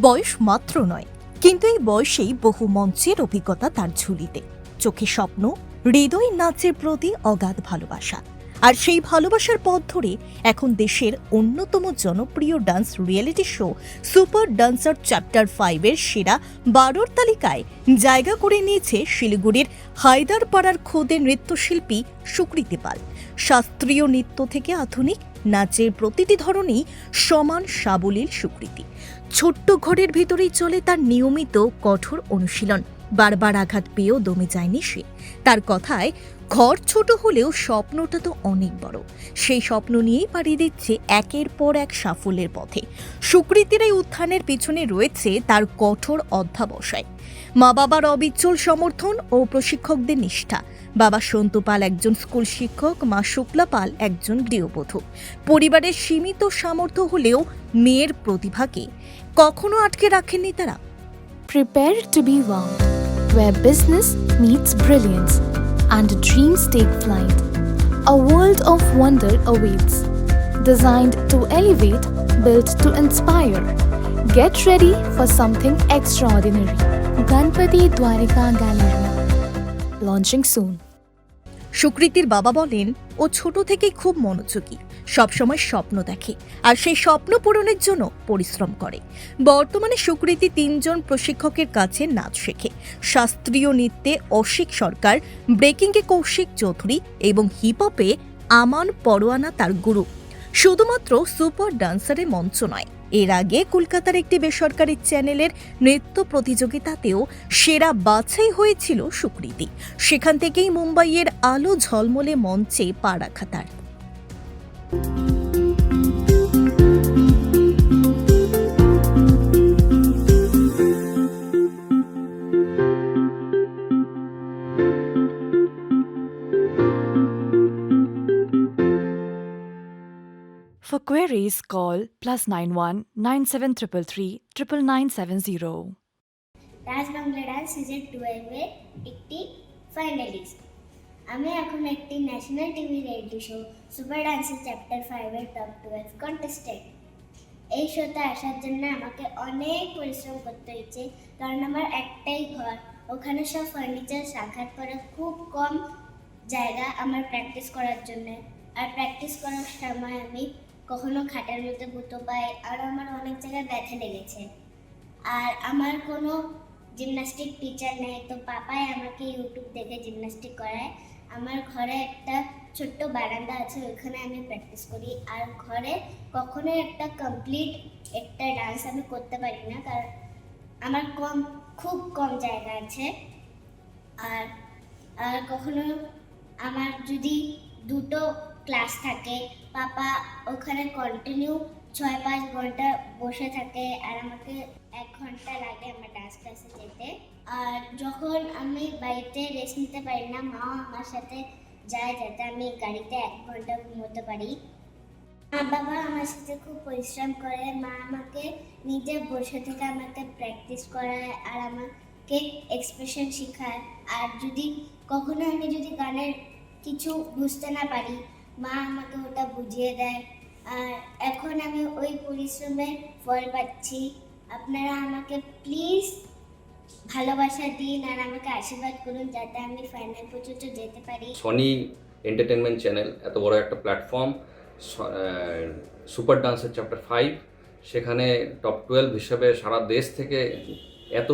বয়স মাত্র নয়। কিন্তু এই বয়সেই বহু মঞ্চের অভিজ্ঞতা তার ঝুলিতে। চোখে স্বপ্ন, হৃদয় নাচের প্রতি অগাধ ভালোবাসা। আর সেই ভালোবাসার পথ ধরে এখন দেশের অন্যতম জনপ্রিয় dance reality show super dancer chapter ফাইভের সেরা বারোর তালিকায় জায়গা করে নিয়েছে শিলিগুড়ির হায়দারপাড়ার খোদে নৃত্যশিল্পী সুকৃতি পাল। শাস্ত্রীয় নৃত্য থেকে আধুনিক নাচের প্রতিটি ধরনেই সমান সাবলীল সুকৃতি ছোট্ট ঘরের ভিতরেই চলে তার নিয়মিত কঠোর অনুশীলন। বারবার আঘাত পেয়েও দমে যায়নি সে। তার কথায়, ঘর ছোট হলেও স্বপ্নটা তো অনেক বড়। সেই স্বপ্ন নিয়েই পাড়ি দিচ্ছে একের পর এক সাফল্যের পথে। সুকৃতির এই উত্থানের পিছনে রয়েছে তার কঠোর অধ্যাবসায়। মা বাবার অবিচল সমর্থন ও প্রশিক্ষকদের নিষ্ঠা। বাবা সন্তু পাল একজন স্কুল শিক্ষক মা শুক্লা পাল একজন গৃহবধূ পরিবারের সীমিত সামর্থ্য হলেও মেয়ের প্রতিভাকে কখনো আটকে রাখেননি তারা Prepare to be wowed, where business meets brilliance and dreams take flight. A world of wonder awaits, designed to elevate, built to inspire. Get ready for something extraordinary. Ganpati Dwarika Gallery. Launching soon. সুকৃতির বাবা বলেন, ও ছোট থেকেই খুব মনোযোগী, সবসময় স্বপ্ন দেখে, আর সেই স্বপ্ন পূরণের জন্য পরিশ্রম করে। বর্তমানে সুকৃতি তিনজন প্রশিক্ষকের কাছে নাচ শেখে। শাস্ত্রীয় নৃত্যে অশিক সরকার, ব্রেকিংয়ে কৌশিক চৌধুরী এবং হিপহপে আমান পরোয়ানা তার গুরু। শুধুমাত্র সুপার ডান্সারের মঞ্চ নয় এর আগে কলকাতার একটি বেসরকারি চ্যানেলের নৃত্য প্রতিযোগিতাতেও সেরা বাছাই হয়েছিল সুকৃতি। সেখান থেকেই মুম্বাইয়ের আলো ঝলমলে মঞ্চে পা রাখা তার। Queries, call plus 91 9733 99970. Dance Bangla dance season টুয়েলভের একটি ফাইনালিস্ট আমি এখন একটি national TV reality show super ডান্সের চ্যাপ্টার ফাইভের টপ টুয়েলভ কন্টেস্টেন্ট এই শোতে আসার জন্য আমাকে অনেক পরিশ্রম করতে হয়েছে কারণ আমার একটাই ঘর। ওখানে সব ফার্নিচার সাক্ষাৎ করে খুব কম জায়গা আমার প্র্যাকটিস করার জন্য। আর প্র্যাকটিস করার সময় আমি কখনো খাটের মধ্যে গুঁতো পাই, আর আমার অনেক জায়গায় ব্যথা লেগেছে। আর আমার কোনো জিমনাস্টিক টিচার নেই, তো পাপাই আমাকে ইউটিউব দেখে জিমনাস্টিক করায়। আমার ঘরে একটা ছোট্ট বারান্দা আছে, ওইখানে আমি প্র্যাকটিস করি। আর ঘরে কখনোই একটা কমপ্লিট একটা ডান্স আমি করতে পারি না, কারণ আমার কম, খুব কম জায়গা আছে। আর আর কখনো আমার যদি দুটো ক্লাস থাকে, পাপা ওখানে কন্টিনিউ ছয় পাঁচ ঘণ্টা বসে থাকে আর আমাকে এক ঘণ্টা লাগে আমার ডান্স ক্লাসে যেতে। আর যখন আমি বাড়িতে রেস্ট নিতে পারি না, মা আমার সাথে যায় যাতে আমি গাড়িতে এক ঘণ্টা ঘুমোতে পারি। মা বাবা আমার সাথে খুব পরিশ্রম করে, মা আমাকে নিজে বসে থেকে আমাকে প্র্যাকটিস করায় আর আমাকে এক্সপ্রেশন শেখায়। আর যদি কখনো আমি যদি গানের কিছু বুঝতে না পারি, মা আমাকে ওটা বুঝিয়ে দেয়। আর এখন আমি ওই পরিশ্রমের ফল পাচ্ছি। আপনারা আমাকে প্লিজ ভালোবাসা দিন আর আমাকে আশীর্বাদ করুন যাতে আমি ফাইনাল পর্যন্ত যেতে পারি। সনি এন্টারটেনমেন্ট চ্যানেল এত বড় একটা প্ল্যাটফর্ম সুপার ডান্সের চ্যাপ্টার ফাইভ সেখানে টপ টুয়েলভ হিসেবে সারা দেশ থেকে এত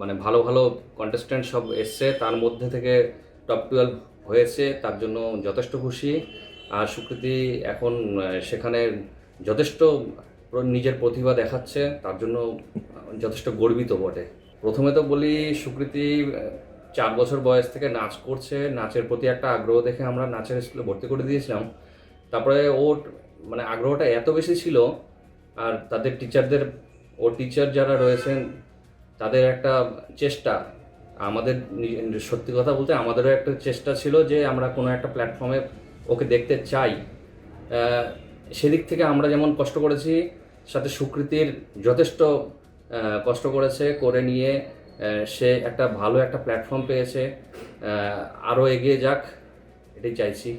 মানে ভালো ভালো কন্টেস্ট্যান্ট সব এসছে। তার মধ্যে থেকে টপ টুয়েলভ হয়েছে, তার জন্য যথেষ্ট খুশি। আর সুকৃতি এখন সেখানে যথেষ্ট নিজের প্রতিভা দেখাচ্ছে, তার জন্য যথেষ্ট গর্বিত বটে। প্রথমে তো বলি, সুকৃতি চার বছর বয়স থেকে নাচ করছে। নাচের প্রতি একটা আগ্রহ দেখে আমরা নাচের স্কুলে ভর্তি করে দিয়েছিলাম। তারপরে ওর মানে আগ্রহটা এত বেশি ছিল, আর তাদের টিচারদের, ওর টিচার যারা রয়েছেন, তাদের একটা চেষ্টা, আমাদের সত্যি কথা বলতে আমাদেরও একটা চেষ্টা ছিল যে আমরা কোনো একটা প্ল্যাটফর্মে ওকে দেখতে চাই। সেদিক থেকে আমরা যেমন কষ্ট করেছি, সাথে সুকৃতির যথেষ্ট কষ্ট করেছে, করে নিয়ে সে একটা ভালো একটা প্ল্যাটফর্ম পেয়েছে। আরও এগিয়ে যাক, এটাই চাইছি।